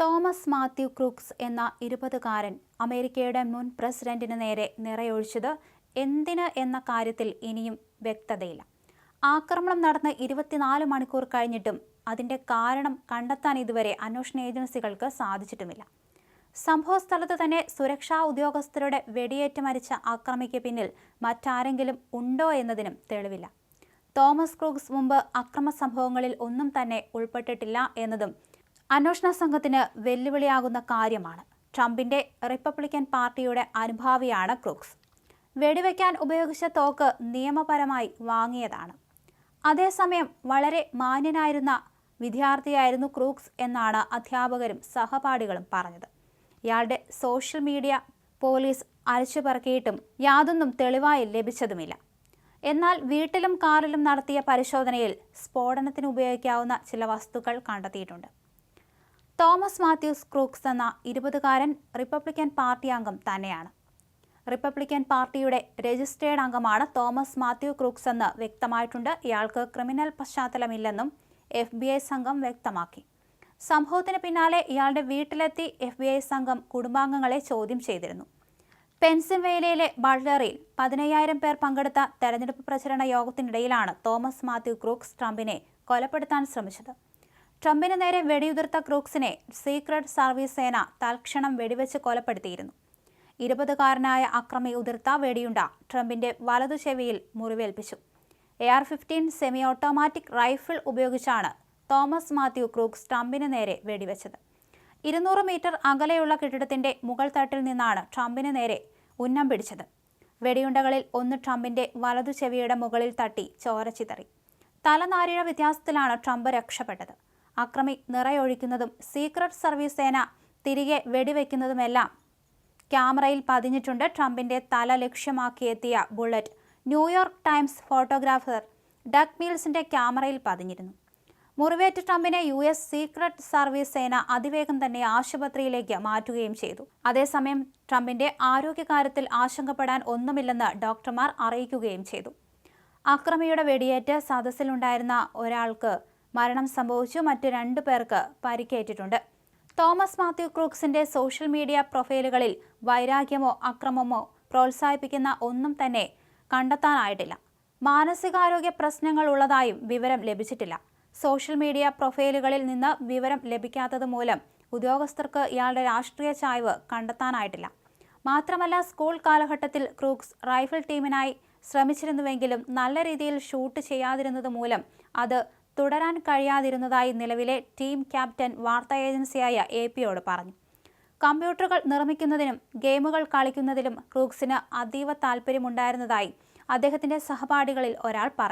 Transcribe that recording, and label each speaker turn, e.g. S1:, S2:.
S1: Thomas Matthew Crookes എന്ന ഇരുപതുകാരൻ അമേരിക്കയുടെ മുൻ പ്രസിഡന്റിന് നേരെ നിറയൊഴിച്ചത് എന്തിന് എന്ന കാര്യത്തിൽ ഇനിയും വ്യക്തതയില്ല. ആക്രമണം നടന്ന് ഇരുപത്തിനാല് മണിക്കൂർ കഴിഞ്ഞിട്ടും അതിന്റെ കാരണം കണ്ടെത്താൻ ഇതുവരെ അന്വേഷണ ഏജൻസികൾക്ക് സാധിച്ചിട്ടുമില്ല. സംഭവസ്ഥലത്ത് തന്നെ സുരക്ഷാ ഉദ്യോഗസ്ഥരുടെ വെടിയേറ്റ് മരിച്ച ആക്രമിക്ക് പിന്നിൽ മറ്റാരെങ്കിലും ഉണ്ടോ എന്നതിനും തെളിവില്ല. തോമസ് ക്രൂക്സ് മുമ്പ് അക്രമ സംഭവങ്ങളിൽ ഒന്നും തന്നെ ഉൾപ്പെട്ടിട്ടില്ല എന്നതും അന്വേഷണ സംഘത്തിന് വെല്ലുവിളിയാകുന്ന കാര്യമാണ്. ട്രംപിന്റെ റിപ്പബ്ലിക്കൻ പാർട്ടിയുടെ അനുഭാവിയാണ് ക്രൂക്സ്. വെടിവെക്കാൻ ഉപയോഗിച്ച തോക്ക് നിയമപരമായി വാങ്ങിയതാണ്. അതേസമയം വളരെ മാന്യനായിരുന്ന വിദ്യാർത്ഥിയായിരുന്നു ക്രൂക്സ് എന്നാണ് അധ്യാപകരും സഹപാഠികളും പറഞ്ഞത്. ഇയാളുടെ സോഷ്യൽ മീഡിയ പോലീസ് അരച്ചുപറക്കിയിട്ടും യാതൊന്നും തെളിവായി ലഭിച്ചതുമില്ല. എന്നാൽ വീട്ടിലും കാറിലും നടത്തിയ പരിശോധനയിൽ സ്ഫോടനത്തിന് ഉപയോഗിക്കാവുന്ന ചില വസ്തുക്കൾ കണ്ടെത്തിയിട്ടുണ്ട്. തോമസ് മാത്യൂസ് ക്രൂക്സ് എന്ന ഇരുപതുകാരൻ റിപ്പബ്ലിക്കൻ പാർട്ടി അംഗം തന്നെയാണ്. റിപ്പബ്ലിക്കൻ പാർട്ടിയുടെ രജിസ്റ്റേർഡ് അംഗമാണ് തോമസ് മാത്യു ക്രൂക്സ് എന്ന് വ്യക്തമായിട്ടുണ്ട്. ഇയാൾക്ക് ക്രിമിനൽ പശ്ചാത്തലമില്ലെന്നും എഫ് ബി ഐ സംഘം വ്യക്തമാക്കി. സംഭവത്തിന് പിന്നാലെ ഇയാളുടെ വീട്ടിലെത്തി എഫ് ബി ഐ സംഘം കുടുംബാംഗങ്ങളെ ചോദ്യം ചെയ്തിരുന്നു. പെൻസിൽവേനിയയിലെ ബൾഡറിയിൽ പതിനയ്യായിരം പേർ പങ്കെടുത്ത തെരഞ്ഞെടുപ്പ് പ്രചരണ യോഗത്തിനിടയിലാണ് തോമസ് മാത്യു ക്രൂക്സ് ട്രംപിനെ കൊലപ്പെടുത്താൻ ശ്രമിച്ചത്. ട്രംപിന് നേരെ വെടിയുതിർത്ത ക്രൂക്സിനെ സീക്രട്ട് സർവീസ് സേന തൽക്ഷണം വെടിവെച്ച് കൊലപ്പെടുത്തിയിരുന്നു. ഇരുപതുകാരനായ അക്രമി ഉതിർത്ത വെടിയുണ്ട ട്രംപിന്റെ വലതു ചെവിയിൽ മുറിവേൽപ്പിച്ചു. A R fifteen semi automatic rifle ഉപയോഗിച്ചാണ് തോമസ് മാത്യു ക്രൂക്സ് ട്രംപിന് നേരെ വെടിവെച്ചത്. ഇരുന്നൂറ് മീറ്റർ അകലെയുള്ള കെട്ടിടത്തിന്റെ മുകൾ തട്ടിൽ നിന്നാണ് ട്രംപിന് നേരെ ഉന്നം പിടിച്ചത്. വെടിയുണ്ടകളിൽ ഒന്ന് ട്രംപിന്റെ വലതു ചെവിയുടെ മുകളിൽ തട്ടി ചോരച്ചിതറി ചിതറി. തലനാരിഴ വ്യത്യാസത്തിലാണ് ട്രംപ് രക്ഷപ്പെട്ടത്. അക്രമി നിറയൊഴിക്കുന്നതും സീക്രട്ട് സർവീസ് സേന തിരികെ വെടിവെക്കുന്നതുമെല്ലാം ക്യാമറയിൽ പതിഞ്ഞിട്ടുണ്ട് ട്രംപിന്റെ തല ലക്ഷ്യമാക്കിയെത്തിയ bullet. New York Times photographer Doug മീൽസിന്റെ ക്യാമറയിൽ പതിഞ്ഞിരുന്നു. മുറിവേറ്റ ട്രംപിനെ യു എസ് സീക്രട്ട് സർവീസ് സേന അതിവേഗം തന്നെ ആശുപത്രിയിലേക്ക് മാറ്റുകയും ചെയ്തു. അതേസമയം ട്രംപിന്റെ ആരോഗ്യകാര്യത്തിൽ ആശങ്കപ്പെടാൻ ഒന്നുമില്ലെന്ന് ഡോക്ടർമാർ അറിയിക്കുകയും ചെയ്തു. അക്രമിയുടെ വെടിയേറ്റ് സദസ്സിലുണ്ടായിരുന്ന ഒരാൾക്ക് മരണം സംഭവിച്ചു. മറ്റു രണ്ടു പേർക്ക് പരിക്കേറ്റിട്ടുണ്ട്. തോമസ് മാത്യു ക്രൂക്സിന്റെ സോഷ്യൽ മീഡിയ പ്രൊഫൈലുകളിൽ വൈരാഗ്യമോ അക്രമമോ പ്രോത്സാഹിപ്പിക്കുന്ന ഒന്നും തന്നെ കണ്ടെത്താനായിട്ടില്ല. മാനസികാരോഗ്യ പ്രശ്നങ്ങൾ ഉള്ളതായും വിവരം ലഭിച്ചിട്ടില്ല. സോഷ്യൽ മീഡിയ പ്രൊഫൈലുകളിൽ നിന്ന് വിവരം ലഭിക്കാത്തത് മൂലം ഉദ്യോഗസ്ഥർക്ക് ഇയാളുടെ രാഷ്ട്രീയ ചായ്വ് കണ്ടെത്താനായിട്ടില്ല. മാത്രമല്ല സ്കൂൾ കാലഘട്ടത്തിൽ ക്രൂക്സ് റൈഫിൾ ടീമിനായി ശ്രമിച്ചിരുന്നുവെങ്കിലും നല്ല രീതിയിൽ ഷൂട്ട് ചെയ്യാതിരുന്നത് മൂലം അത് തുടരാൻ കഴിയാതിരുന്നതായി നിലവിലെ ടീം ക്യാപ്റ്റൻ വാർത്താ ഏജൻസിയായ എ പിയോട് പറഞ്ഞു. കമ്പ്യൂട്ടറുകൾ നിർമ്മിക്കുന്നതിനും ഗെയിമുകൾ കളിക്കുന്നതിലും ക്രൂക്സിന് അതീവ താൽപ്പര്യമുണ്ടായിരുന്നതായി അദ്ദേഹത്തിന്റെ സഹപാഠികളിൽ ഒരാൾ പറഞ്ഞു